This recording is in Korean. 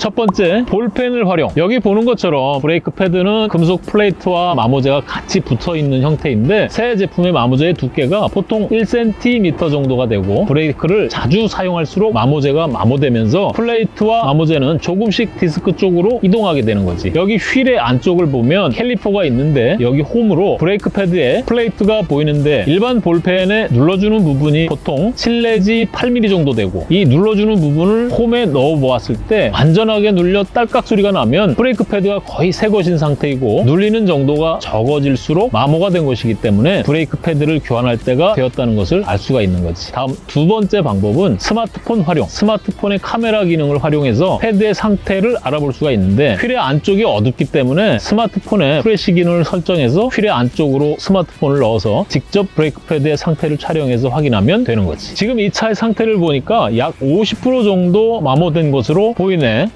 첫 번째, 볼펜을 활용. 여기 보는 것처럼 브레이크 패드는 금속 플레이트와 마모제가 같이 붙어 있는 형태인데 새 제품의 마모제의 두께가 보통 1cm 정도가 되고 브레이크를 자주 사용할수록 마모제가 마모되면서 플레이트와 마모제는 조금씩 디스크 쪽으로 이동하게 되는 거지. 여기 휠의 안쪽을 보면 캘리퍼가 있는데 여기 홈으로 브레이크 패드에 플레이트가 보이는데 일반 볼펜에 눌러주는 부분이 보통 7 내지 8mm 정도 되고 이 눌러주는 부분을 홈에 넣어 보았을 때 완전 하게 눌려 딸깍 소리가 나면 브레이크 패드가 거의 새 것인 상태이고 눌리는 정도가 적어질수록 마모가 된 것이기 때문에 브레이크 패드를 교환할 때가 되었다는 것을 알 수가 있는 거지. 다음 두 번째 방법은 스마트폰 활용. 스마트폰의 카메라 기능을 활용해서 패드의 상태를 알아볼 수가 있는데 휠의 안쪽이 어둡기 때문에 스마트폰에 프레시 기능을 설정해서 휠의 안쪽으로 스마트폰을 넣어서 직접 브레이크 패드의 상태를 촬영해서 확인하면 되는 거지. 지금 이 차의 상태를 보니까 약 50% 정도 마모된 것으로 보이네.